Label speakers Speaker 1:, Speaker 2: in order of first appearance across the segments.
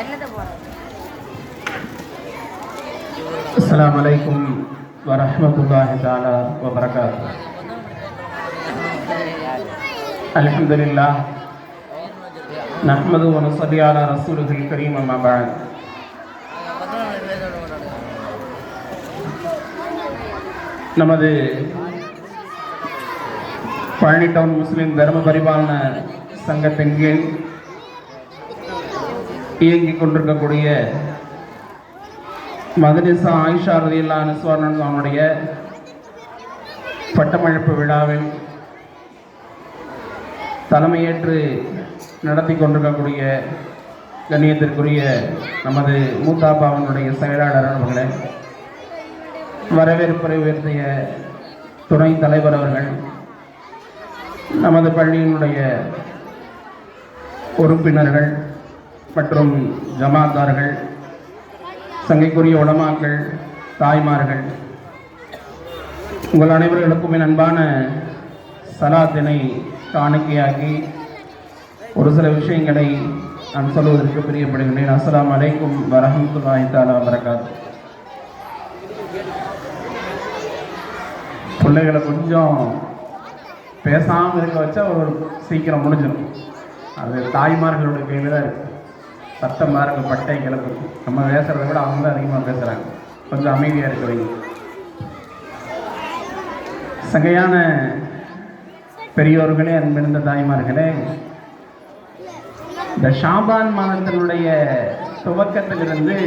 Speaker 1: என்னத்தை போடுறது
Speaker 2: السلام عليكم ورحمة الله تعالى وبركاته الحمد لله نحمد ونصلي على رسوله الكريم أما بعد நமது பழனி டவுன் முஸ்லிம் தர்ம பரிபாலன சங்கத்தின் கீழ் இயங்கிக் கொண்டிருக்கக்கூடிய மதனிசா ஆயிஷா ரதியில்லா அனுஸ்வரன் அவனுடைய பட்டமழப்பு விழாவில் தலைமையேற்று நடத்தி கொண்டிருக்கக்கூடிய கண்ணியத்திற்குரிய நமது மூத்தாப்பாவனுடைய செயலாளர் அவர்களே வரவேற்புரை உயர்த்திய துணை தலைவர் அவர்கள் நமது பள்ளியினுடைய உறுப்பினர்கள் மற்றும் ஜமாத்தார்கள் சங்கைக்குரிய உடமாக்கள் தாய்மார்கள் உங்கள் அனைவர்களுக்கும் என் அன்பான சலாத்தினை காணிக்கையாக்கி ஒரு சில விஷயங்களை நான் சொல்வதற்கு பிரியப்படுகின்றேன். அஸ்லாம் அலைக்கும் வரஹமத்துல்லாஹி தஆலா வரகாத்து பிள்ளைகளை கொஞ்சம் பேசாமல் இருக்க வச்சா ஒரு சீக்கிரம் முடிஞ்சிடும் அது தாய்மார்களுடைய கையில் தான் இருக்குது சத்தம் பாருங்க பட்டை கிளப்பு. நம்ம பேசுகிறத விட அவங்க தான் அதிகமாக பேசுகிறாங்க கொஞ்சம் அமைதியாக இருக்க வைங்க. சகையான பெரியோர்களே அன்பிருந்த தாய்மார்களே இந்த ஷாபான் மாதத்தினுடைய துவக்கத்திலிருந்து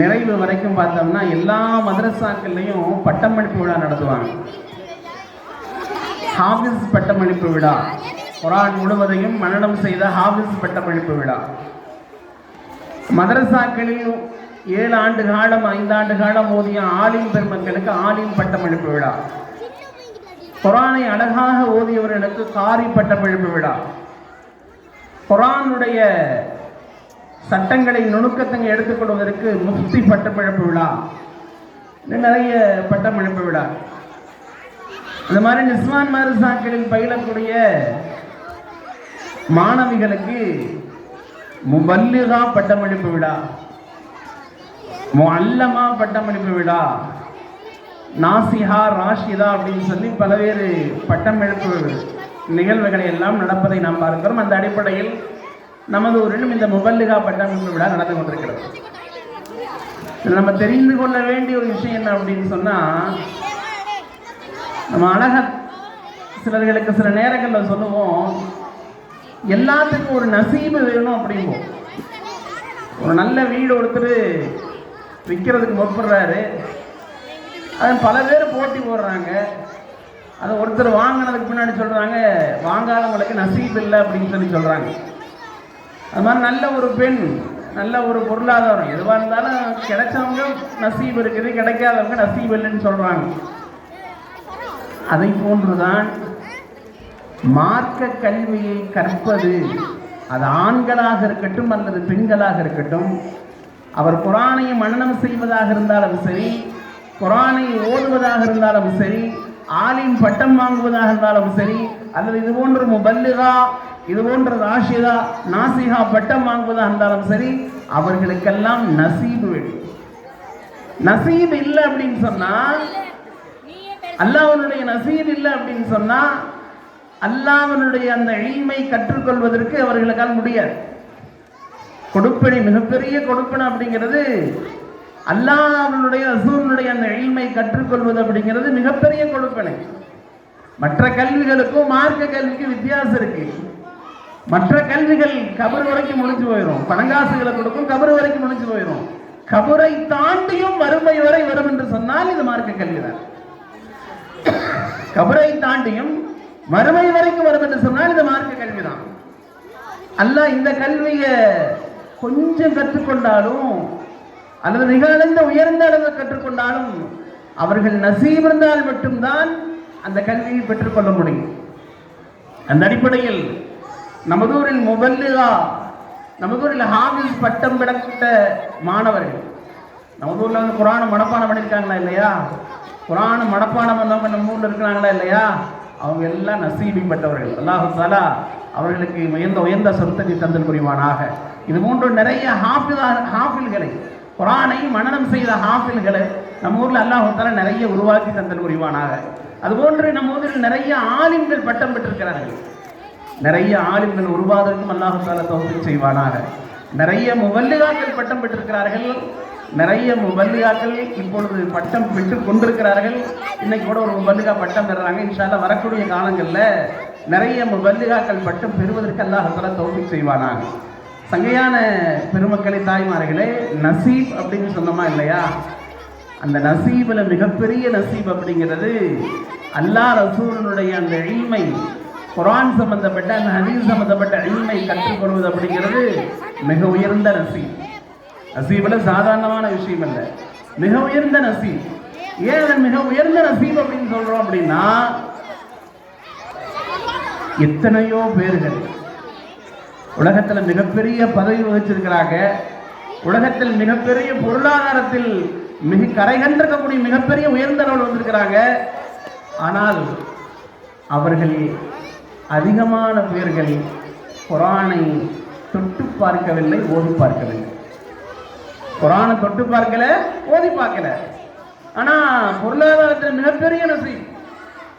Speaker 2: நிறைவு வரைக்கும் பார்த்தோம்னா எல்லா மதரசாக்கள்லையும் பட்டமளிப்பு விழா நடத்துவாங்க. ஹாஃபிஸ் பட்டமளிப்பு விழா. குரான் முழுவதையும் மனநம் செய்த ஹாஃபிஸ் பட்டமளிப்பு விழா. மதரசாக்களில் ஏழு ஆண்டு காலம் ஐந்தாண்டு காலம் ஓதிய ஆலிம் பெருமக்களுக்கு ஆலிம் பட்டமளிப்பு விழா. குரானை அழகாக ஓதியவர்களுக்கு காரி பட்டமளிப்பு விழா. குரானுடைய சட்டங்களை நுணுக்கத்தை எடுத்துக்கொள்வதற்கு முஃப்தி பட்டமளிப்பு விழா. நிறைய பட்டமளிப்பு விழா. இந்த மாதிரி நிஸ்வான் மதரசாக்களில் பயிலக்கூடிய மாணவிகளுக்கு முபல்லிகா பட்டமளிப்பு விழா முஅல்லமா பட்டமளிப்பு விழா நாசிஹா ராஷிதா அப்படின்னு சொல்லி பல்வேறு பட்டமளிப்பு நிகழ்வுகளை எல்லாம் நடப்பதை நாம் பார்க்கிறோம். அந்த அடிப்படையில் நமது ஊரிலும் இந்த முபல்லிகா பட்டமளிப்பு விழா நடந்து கொண்டிருக்கிறது. நம்ம தெரிந்து கொள்ள வேண்டிய ஒரு விஷயம் என்ன அப்படின்னு சொன்னால் நம்ம அழக சிலர்களுக்கு சில நேரங்களில் சொல்லுவோம் எல்லாத்துக்கும் ஒரு நசீபு வேணும் அப்படிங்கும் ஒரு நல்ல வீடு ஒருத்தர் விற்கிறதுக்கு முற்படுறாரு. அது பல பேர் போட்டி போடுறாங்க. அதை ஒருத்தர் வாங்கினதுக்கு பின்னாடி சொல்கிறாங்க வாங்காதவங்களுக்கு நசீப் இல்லை அப்படின்னு சொல்லி சொல்கிறாங்க அது மாதிரி நல்ல ஒரு பெண் நல்ல ஒரு பொருளாதாரம். எதுவாக இருந்தாலும் கிடைச்சவங்க நசீப் இருக்குது கிடைக்காதவங்க நசீப் இல்லைன்னு சொல்கிறாங்க அதை போன்றுதான் மார்க்க கல்வியை கற்பது அது ஆண்களாக இருக்கட்டும் அல்லது பெண்களாக இருக்கட்டும் அவர் குரானை மனனம் செய்வதாக இருந்தாலும் சரி குரானை ஓதுவதாக இருந்தாலும் சரி ஆலிம் பட்டம் வாங்குவதாக இருந்தாலும் சரி அல்லது இது போன்ற முபல்லிகா இது போன்ற ராஷிதா நாசிகா பட்டம் வாங்குவதாக இருந்தாலும் சரி அவர்களுக்கெல்லாம் நசீபு வேண்டும் நசீப் இல்லை அப்படின்னு சொன்னால் அல்லாஹ்வுடைய நசீர் இல்லை அப்படின்னு சொன்னா அல்லாமனுடைய அந்த இல்மை கற்றுக்கொள்வதற்கு அவர்களுக்கால் முடியாது. கொடுப்பினை மிகப்பெரிய கொடுப்பினை அப்படிங்கிறது அல்லாமனுடைய ரசூலுடைய அந்த இல்மை கற்றுக்கொள்வது அப்படிங்கிறது மிகப்பெரிய கொடுப்பினை. மற்ற கல்விகளுக்கும் மார்க்க கல்விக்கும் வித்தியாசம் இருக்கு. மற்ற கல்விகள் கபர் வரைக்கும் முடிஞ்சு போயிடும் பணங்காசுகளை கொடுக்கும் கபர் வரைக்கும் முடிஞ்சு போயிடும் கபரை தாண்டியும் வறுமை வரை வரும் என்று சொன்னால் இது மார்க்க கல்விதான் கபரை தாண்டியும் மறுமை வரைக்கும் வரும் என்று சொன்னால் இது மார்க்க கல்விதான். அல்லாஹ் இந்த கல்வியை கொஞ்சம் கற்றுக்கொண்டாலும் அல்லது நிகழ்ந்த உயர்ந்த அளவு கற்றுக்கொண்டாலும் அவர்கள் நசீம் இருந்தால் மட்டும்தான் அந்த கல்வியை பெற்றுக்கொள்ள முடியும். அந்த அடிப்படையில் நமதூரில் முபல்லிகா நமதூரில் ஹாஃபிஸ் பட்டம் பெறப்பட்ட மாணவர்கள் நமதூரில் வந்து குரானை மனப்பாடம் பண்ணியிருக்காங்களா இல்லையா? குரான் மனப்பாடம் பண்ணவங்க நம்ம ஊரில் இருக்கிறாங்களா இல்லையா? அவங்க எல்லாம் நசீபிப்பட்டவர்கள் அல்லாஹு தாலா அவர்களுக்கு உயர்ந்த உயர்ந்த சொர்த்தத்தை தந்தல் புரிவானாக. இது போன்று நிறைய ஹாஃபிதா ஹாஃபில்களை குரானை மனனம் செய்த ஹாஃபில்களை நம்ம ஊரில் அல்லாஹு தாலா நிறைய உருவாக்கி தந்தல் புரிவானாக. அதுபோன்று நம்ம ஊரில் நிறைய ஆலிம்கள் பட்டம் பெற்றிருக்கிறார்கள். நிறைய ஆலிம்கள் உருவாதற்கும் அல்லாஹு தாலா தௌஃபீக் செய்வானாக. நிறைய முவல்லிகாக்கள் பட்டம் பெற்றிருக்கிறார்கள். நிறைய முவல்லிகாக்கள் இப்பொழுது பட்டம் பெற்று கொண்டிருக்கிறார்கள். இன்னைக்கு கூட ஒரு முவல்லிகா பட்டம் பெறுறாங்க. இன்ஷால்லா வரக்கூடிய காலங்களில் நிறைய முவல்லிகாக்கள் பட்டம் பெறுவதற்கு அல்லாஹ் தாலா தௌஃபீக் சங்கையான பெருமக்களை தாய்மார்களே நசீப் அப்படின்னு சொன்னோமா இல்லையா? அந்த நசீபில் மிகப்பெரிய நசீப் அப்படிங்கிறது அல்லாஹ் ரசூலனுடைய அந்த எளிமை குரான் சம்பந்தப்பட்ட அந்த ஹதீஸ் சம்பந்தப்பட்ட எளிமை கற்றுக்கொள்வது அப்படிங்கிறது மிக உயர்ந்த நசீப். நசீபில் சாதாரணமான விஷயம் அல்ல மிக உயர்ந்த நசீப். ஏன் மிக உயர்ந்த நசீப் அப்படின்னு சொல்றோம் அப்படின்னா எத்தனையோ பேர்கள் உலகத்துல மிகப்பெரிய பதவி வகிச்சிருக்கிறாங்க. உலகத்தில் மிகப்பெரிய பொருளாதாரத்தில் மிக கரைகண்டிருக்கக்கூடிய மிகப்பெரிய உயர்ந்த அளவில் வந்திருக்கிறாங்க. ஆனால் அவர்கள் அதிகமான பேர்கள் குரானை தொட்டு பார்க்கவில்லை ஓடி பார்க்கவில்லை. குரானை தொட்டு பார்க்கல ஓதி பார்க்கல. ஆனா பொருளாதாரத்தில் மிகப்பெரிய நசி.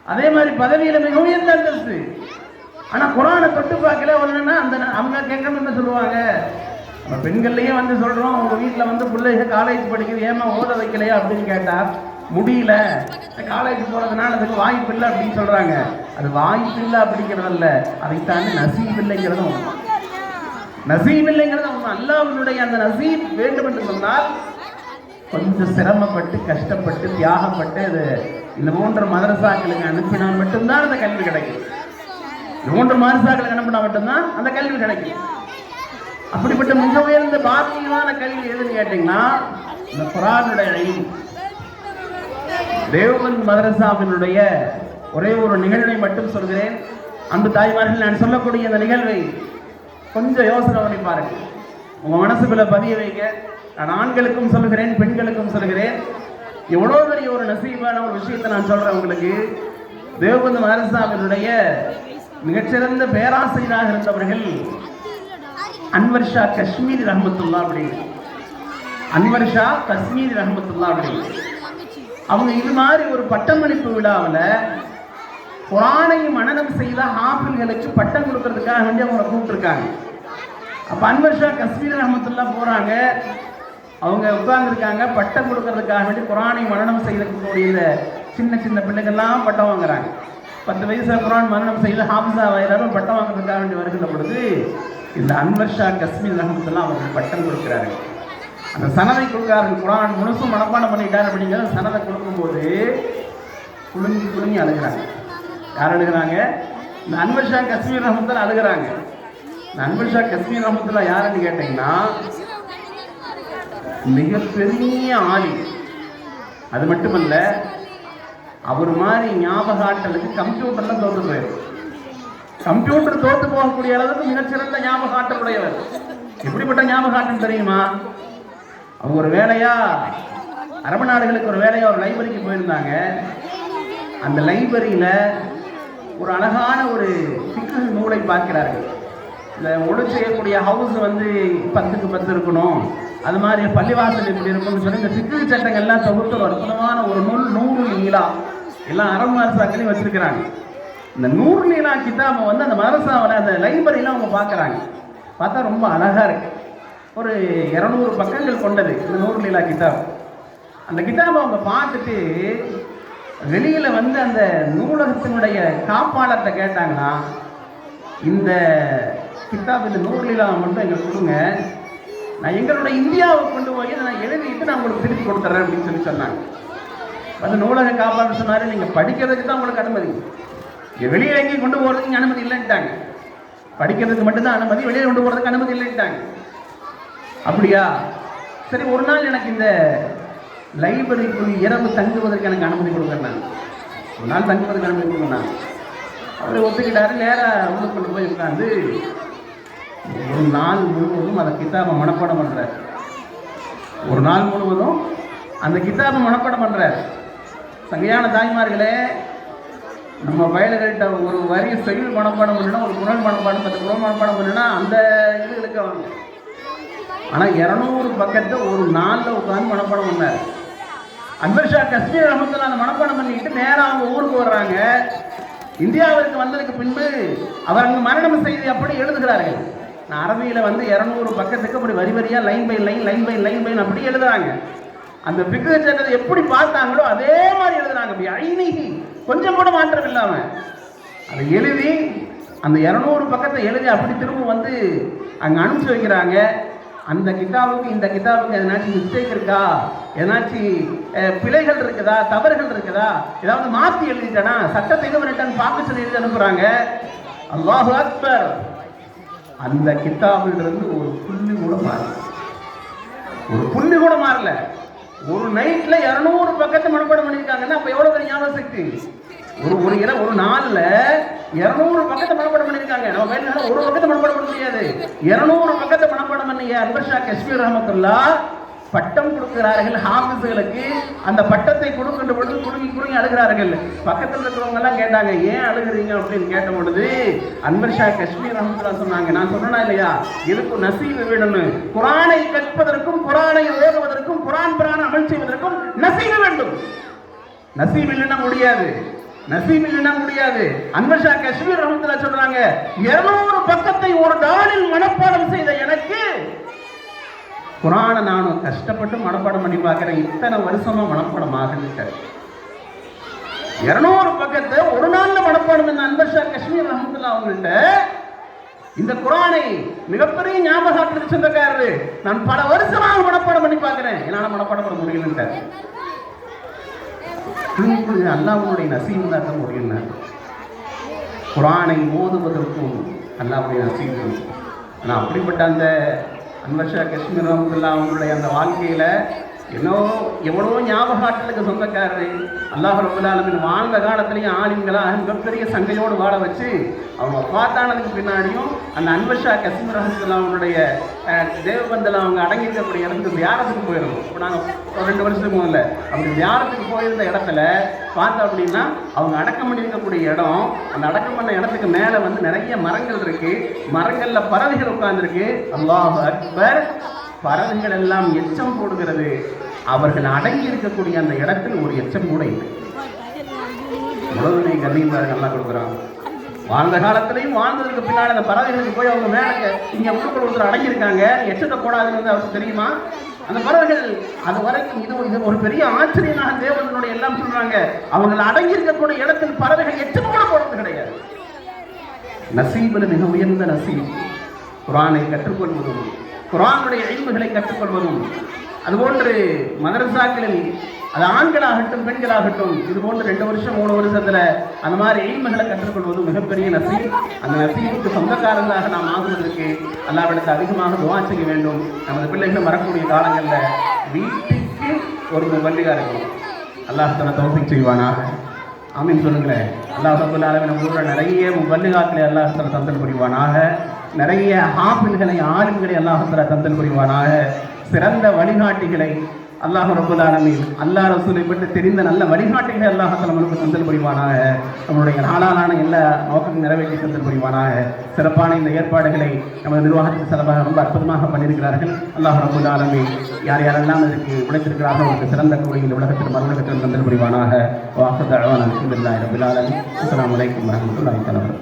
Speaker 2: அதே மாதிரி பதவியில மிக உயர்ந்த அந்தஸ்து. ஆனா குரானை தொட்டு பார்க்கல ஒண்ணுன்னா அந்த அவங்க கேட்கணும் என்ன சொல்லுவாங்க? நம்ம பெண்கள்லயே வந்து சொல்றோம் உங்க வீட்டுல வந்து பிள்ளைங்க காலேஜ் படிக்குது ஏமா ஓத வைக்கலையா அப்படின்னு கேட்டா முடியல. காலேஜ் போறதுனால அதுக்கு வாய்ப்பு இல்லை அப்படின்னு சொல்றாங்க. அது வாய்ப்பு இல்லை அப்படிங்கிறதல்ல. அதை தாண்டி நசீப் இல்லைங்கிறதும். நசீப் இல்லைங்கிறது அவங்க அல்லாவினுடைய அந்த நசீப் வேண்டும் என்று சொன்னால் கொஞ்சம் சிரமப்பட்டு கஷ்டப்பட்டு தியாகப்பட்டு அது இந்த மூன்று மதரசாக்களுக்கு அனுப்பினால் மட்டும்தான் அந்த கல்வி கிடைக்கும். மூன்று மதரசாக்களுக்கு அனுப்பினா மட்டும்தான் அந்த கல்வி கிடைக்கும். அப்படிப்பட்ட மிக உயர்ந்த பாக்கியமான கல்வி எதுன்னு கேட்டீங்கன்னா இந்த குரானுடைய அழிவு. தேவபந்த் மதரசாவினுடைய ஒரே ஒரு நிகழ்வை மட்டும் சொல்கிறேன். அந்த தாய்மார்கள் நான் சொல்லக்கூடிய அந்த நிகழ்வை கொஞ்சம் யோசனை பண்ணி பாருங்க. உங்க மனசுக்குள்ள பதிய வைங்க. நான் ஆண்களுக்கும் சொல்கிறேன் பெண்களுக்கும் சொல்கிறேன் எவ்வளோ பெரிய ஒரு நசீபான ஒரு விஷயத்தை நான் சொல்றேன் உங்களுக்கு. தேவபந்து மாரசாமியினுடைய மிகச்சிறந்த பேராசிரியராக இருந்தவர்கள் அன்வர் ஷா காஷ்மீர் ரஹமத்துல்லா அப்படின்னு அன்வர் ஷா காஷ்மீர் ரஹமத்துல்லா அப்படின்னு அவங்க இது மாதிரி ஒரு பட்டமளிப்பு விழாவில் குரானை மனநம் செய்த ஹாஃபில்களுக்கு பட்டம் கொடுக்கறதுக்காக வேண்டி அவங்கள கூப்பிட்டுருக்காங்க. அப்போ அன்வர் ஷா கஸ்மீர் ரஹமத்துல்லா போகிறாங்க அவங்க உட்கார்ந்துருக்காங்க. பட்டம் கொடுக்கறதுக்காக வேண்டி குரானை மரணம் செய்யக்கூடிய இந்த சின்ன சின்ன பிள்ளைகள்லாம் பட்டம் வாங்குறாங்க. பத்து வயசாக குரான் மரணம் செய்து ஹாஃபிஸா எல்லாரும் பட்டம் வாங்குறதுக்காக வேண்டி வருகின்ற பொழுது இந்த அன்வர் ஷா கஷ்மீர் ரஹமத்துல்லா அவர்கள் பட்டம் கொடுக்குறாரு அந்த சனதை கொடுக்குறாரு குரான் முழுசும் மனப்பாடம் பண்ணிட்டார் அப்படிங்கிற சனதை கொடுக்கும்போது குலுங்கி குலுங்கி அழுகிறாங்க. யார் அழுகிறாங்க? இந்த அன்வர் ஷா கஷ்மீர் ரஹமத்துல அழுகிறாங்க. இந்த ஷா கஷ்மீர் ரஹமத்துல யாருன்னு கேட்டீங்கன்னா மிகப்பெரிய ஆலி அது மட்டுமல்ல அவர் மாதிரி ஞாபக ஆட்டலுக்கு கம்ப்யூட்டர்ல தோத்து போயிடும் கம்ப்யூட்டர் தோத்து போகக்கூடிய அளவுக்கு மிகச்சிறந்த ஞாபகாட்டல் உடையவர். எப்படிப்பட்ட ஞாபக ஞாபகாட்டம் தெரியுமா? அவங்க ஒரு வேலையா? அரபு நாடுகளுக்கு ஒரு வேலையா ஒரு லைப்ரரிக்கு போயிருந்தாங்க. அந்த லைப்ரரியில ஒரு அழகான ஒரு சிக்கல் நூலை பார்க்கிறார்கள். இந்த ஒழு செய்யக்கூடிய ஹவுஸ் வந்து பத்துக்கு பத்து இருக்கணும். அது மாதிரி பள்ளிவாசல் இப்படி இருக்கும்னு சொல்லி இந்த சிக்கு சட்டங்கள்லாம் தொகுத்து வருத்தமான அற்புதமான ஒரு நூல் நூறு நீளா எல்லாம் அரபு மதரசாக்களையும் வச்சிருக்கிறாங்க. இந்த நூறு நீளா கிதாபை வந்து அந்த மதரசாவில் அந்த லைப்ரரியில் அவங்க பார்க்குறாங்க. பார்த்தா ரொம்ப அழகாக இருக்கு. ஒரு இரநூறு பக்கங்கள் கொண்டது இந்த நூறு லீலா கிதாப் அந்த கிதாபை அவங்க பார்த்துட்டு வெளியில் வந்து அந்த நூலகத்தினுடைய காப்பாளர்கிட்ட கேட்டாங்கன்னா இந்த கிதாப் இந்த மட்டும் எங்களுக்கு கொடுங்க. நான் எங்களோட இந்தியாவை கொண்டு போய் நான் எழுதிட்டு நான் உங்களுக்கு திருப்பி கொடுத்துட்றேன் அப்படின்னு சொல்லி சொன்னாங்க. அந்த நூலக காப்பாளர் சொன்னாரு. நீங்க படிக்கிறதுக்கு தான் உங்களுக்கு அனுமதி. இங்கே வெளியே எங்கேயும் கொண்டு போகிறதுக்கு அனுமதி இல்லைன்ட்டாங்க. படிக்கிறதுக்கு மட்டும்தான் அனுமதி வெளியே கொண்டு போகிறதுக்கு அனுமதி இல்லைன்ட்டாங்க. அப்படியா? சரி ஒரு நாள் எனக்கு இந்த லைப்ரரிக்குள் இரவு தங்குவதற்கு எனக்கு அனுமதி கொடுக்குறேன் ஒரு நாள் தங்குவதற்கு அனுமதி கொடுக்குறேன் அவர் ஒத்துக்கிட்டாரு. நேராக உள்ள கொண்டு போய் உட்காந்து ஒரு நாள் முழுவதும் அந்த கிதாபை மனப்பாடம் பண்றார் ஒரு நாள் முழுவதும் அந்த கிதாபை மனப்பாடம் பண்ணுறார் சங்கையான தாய்மார்களே நம்ம பயல்கள்கிட்ட ஒரு வரி செயல் மனப்பாடம் பண்ணுனா ஒரு குரல் மனப்பாடம் பத்து குரல் மனப்பாடம் பண்ணுன்னா அந்த இது இழுக்கவாங்க ஆனால் இரநூறு பக்கத்தை ஒரு நாளில் உட்காந்து மனப்பாடம் பண்ணார். அன்பர் ஷா காஷ்மீர் ரஹமத்துல அந்த மனப்பாடம் பண்ணிக்கிட்டு நேராக அவங்க ஊருக்கு வர்றாங்க. இந்தியாவிற்கு வந்ததுக்கு பின்பு அவர் அங்கு மரணம் செய்து அப்படி எழுதுகிறார்கள். நான் அரபியில் வந்து இரநூறு பக்கத்துக்கு அப்படி வரி வரியாக line by line line by line by அப்படி எழுதுறாங்க. அந்த பிக்கு சட்டத்தை எப்படி பார்த்தாங்களோ அதே மாதிரி எழுதுறாங்க. அப்படி ஐநீகி கொஞ்சம் கூட மாற்றம் இல்லாமல் அதை எழுதி அந்த இரநூறு பக்கத்தை எழுதி அப்படி திரும்ப வந்து அங்கே அனுப்பிச்சு வைக்கிறாங்க. அந்த கிதாபுக்கு இந்த கிதாபுக்கு எதனாச்சும் மிஸ்டேக் இருக்கா? எதனாச்சும் பிழைகள் இருக்குதா? தவறுகள் இருக்குதா? ஏதாவது மாற்றி எழுதிட்டேனா? சட்டத்தை இது பார்க்க சொல்லி எழுதி அனுப்புகிறாங்க அல்லாஹு அக்பர். அந்த கிதாபிலிருந்து ஒரு புள்ளி கூட மாறல. ஒரு புள்ளி கூட மாறல. ஒரு நைட்ல இரநூறு பக்கத்தை மனப்பாடம் பண்ணியிருக்காங்கன்னா அப்ப எவ்வளவு பெரிய ஞாபக சக்தி? ஒரு ஒரு இட ஒரு நாள்ல இரநூறு பக்கத்தை மனப்பாடம் பண்ணியிருக்காங்க. நம்ம வேலை ஒரு பக்கத்தை மனப்பாடம் பண்ண முடியாது. இரநூறு பக்கத்தை மனப்பாடம் பண்ணிய அன்பர் ஷா காஷ்மீர் ரஹமத்துல்லா பட்டம் கொடுக்கிறார்கள் ஹாஃபிஸுகளுக்கு. அந்த பட்டத்தை கொடுக்கின்ற பொழுது குடுங்கி குடுங்கி அழுகிறார்கள். பக்கத்தில் இருக்கிறவங்க எல்லாம் கேட்டாங்க ஏன் அழுகுறீங்க? அப்படின்னு கேட்ட பொழுது அன்பர் ஷா காஷ்மீர் ரஹமத்துல்லா சொன்னாங்க நான் சொன்னா இல்லையா? இதுக்கு நசீவு வேணும்னு. குரானை கற்பதற்கும் குரானை ஓதுவதற்கும் குரான் பிரான அமல் செய்வதற்கும் நசீவு வேண்டும். நசீவு இல்லைன்னா முடியாது. நசீம் இல்லைன்னா முடியாது. அன்பர் ஷா காஷ்மீர் ரஹமத்துல்லா சொல்றாங்க 200 பக்கத்தை ஒரு நாளில் மனப்பாடம் செய்த எனக்கு குரானை நானும் கஷ்டப்பட்டு மனப்பாடம் பண்ணி பார்க்கிறேன் இத்தனை வருஷமா மனப்பாடம் ஆகல இருநூறு பக்கத்தை ஒரு நாள்ல மனப்பாடம் பண்ண அன்பர் ஷா காஷ்மீர் ரஹமத்துல்லா அவங்கள்ட்ட இந்த குரானை மிகப்பெரிய ஞாபகத்துக்கு சொந்தக்காரரு நான் பல வருஷமாக மனப்பாடம் பண்ணி பார்க்குறேன். என்னால் மனப்பாடம் பண்ண முடியலன்ட்டார் அல்லாவுடைய நசீம் தான் முடியும் குரானை ஓதுவதற்கும் அல்லாவுடைய நசீம் ஆனால் அப்படிப்பட்ட அந்த அன்வர்ஷா காஷ்மீர் ரஹமத்துல்லா அவங்களுடைய அந்த வாழ்க்கையில என்னோ எவ்வளோ ஞாபகாட்டலுக்கு சொந்தக்காரரு அல்லாஹ் ரபுல் வாழ்ந்த காலத்துலேயும் ஆலிம்களாக மிகப்பெரிய சங்கையோடு வாழ வச்சு அவங்க பார்த்தானதுக்கு பின்னாடியும் அந்த அன்பஷா கசிம் ரஹமத்துல்லா அவங்களுடைய தேவபந்தில் அவங்க அடங்கியிருக்கக்கூடிய இடத்துக்கு வியாரத்துக்கு போயிருந்தோம். இப்போ நாங்கள் ஒரு ரெண்டு வருஷத்துக்கு முதல்ல. அப்படி வியாரத்துக்கு போயிருந்த இடத்துல பார்த்தோம் அப்படின்னா அவங்க அடக்கம் பண்ணியிருக்கக்கூடிய இடம் அந்த அடக்கம் பண்ண இடத்துக்கு மேலே வந்து நிறைய மரங்கள் இருக்குது மரங்களில் பறவைகள் உட்காந்துருக்கு அல்லாஹ் அக்பர். பறவைகள் எல்லாம் எச்சம் போடுகிறது. அவர்கள் அடங்கி இருக்கக்கூடிய அந்த இடத்தில் ஒரு எச்சம் கூட இல்லை. உலகனை கண்ணியம் பாருங்க கொடுக்குறான். வாழ்ந்த காலத்திலையும் வாழ்ந்ததுக்கு பின்னால் அந்த பறவைகளுக்கு போய் அவங்க மேலே இங்க உள்ளுக்குள்ள ஒருத்தர் அடங்கியிருக்காங்க எச்சத்தை போடாதுங்கிறது அவருக்கு தெரியுமா? அந்த பறவைகள் அது வரைக்கும் இது இது ஒரு பெரிய ஆச்சரியமாக தேவனுடைய எல்லாம் சொல்றாங்க. அவங்கள் அடங்கி இருக்கக்கூடிய இடத்தில் பறவைகள் எச்சம் கூட போடுறது கிடையாது. நசீபில் மிக உயர்ந்த நசீப் குரானை கற்றுக்கொள்வது குரானுடைய இல்முகளை கற்றுக்கொள்வதும் அதுபோன்று மதரசாக்களில் அது ஆண்களாகட்டும் பெண்களாகட்டும் இது போன்று ரெண்டு வருஷம் மூணு வருஷத்துல அந்த மாதிரி எய்மகளை கற்றுக்கொள்வது மிகப்பெரிய நசி அந்த நசீபுக்கு சொந்தக்காரர்களாக நாம் ஆகுவதற்கு அல்லாவிடத்து அதிகமாக துவா செய்ய வேண்டும். நமது பிள்ளைகளும் வரக்கூடிய காலங்களில் வீட்டுக்கு ஒரு முபல்லிகா இருக்கும் அல்லாஹ் தன தோசை செய்வானாக. ஆமீன் சொல்லுங்களேன். அல்லாஹ் ரபுல் ஆலமின் நம்ம ஊரில் நிறைய முபல்லிகாக்களை அல்லாஹ் தர தந்தல் புரிவானாக. நிறைய ஆப்பிள்களை ஆளுங்களை அல்லாஹத்துல தந்தல் புரிவானாக. சிறந்த வழிகாட்டிகளை அல்லாஹ் ரபுல் ஆலமீன் அல்லாஹ் ரசூலை பற்றி தெரிந்த நல்ல வழிகாட்டிகளை அல்லாஹ் தல நம்மளுக்கு தந்தல் புரிவானாக. நம்மளுடைய நாளான எல்லா நோக்கம் நிறைவேற்றி தந்தல் புரிவானாக. சிறப்பான இந்த ஏற்பாடுகளை நமது நிர்வாகத்தின் சிறப்பாக ரொம்ப அற்புதமாக பண்ணியிருக்கிறார்கள். அல்லாஹ் ரபுல் யார் யாரெல்லாம் இதற்கு உழைத்திருக்கிறார்கள் அவருக்கு சிறந்த கூலியில் உலகத்தில் மறுஉலகத்தில் தந்தல் புரிவானாக. வாசல் அழவான அலமதுல்லாஹி ரபில் அஸ்லாம் வலைக்கம் அலைக்கும் தலைவர்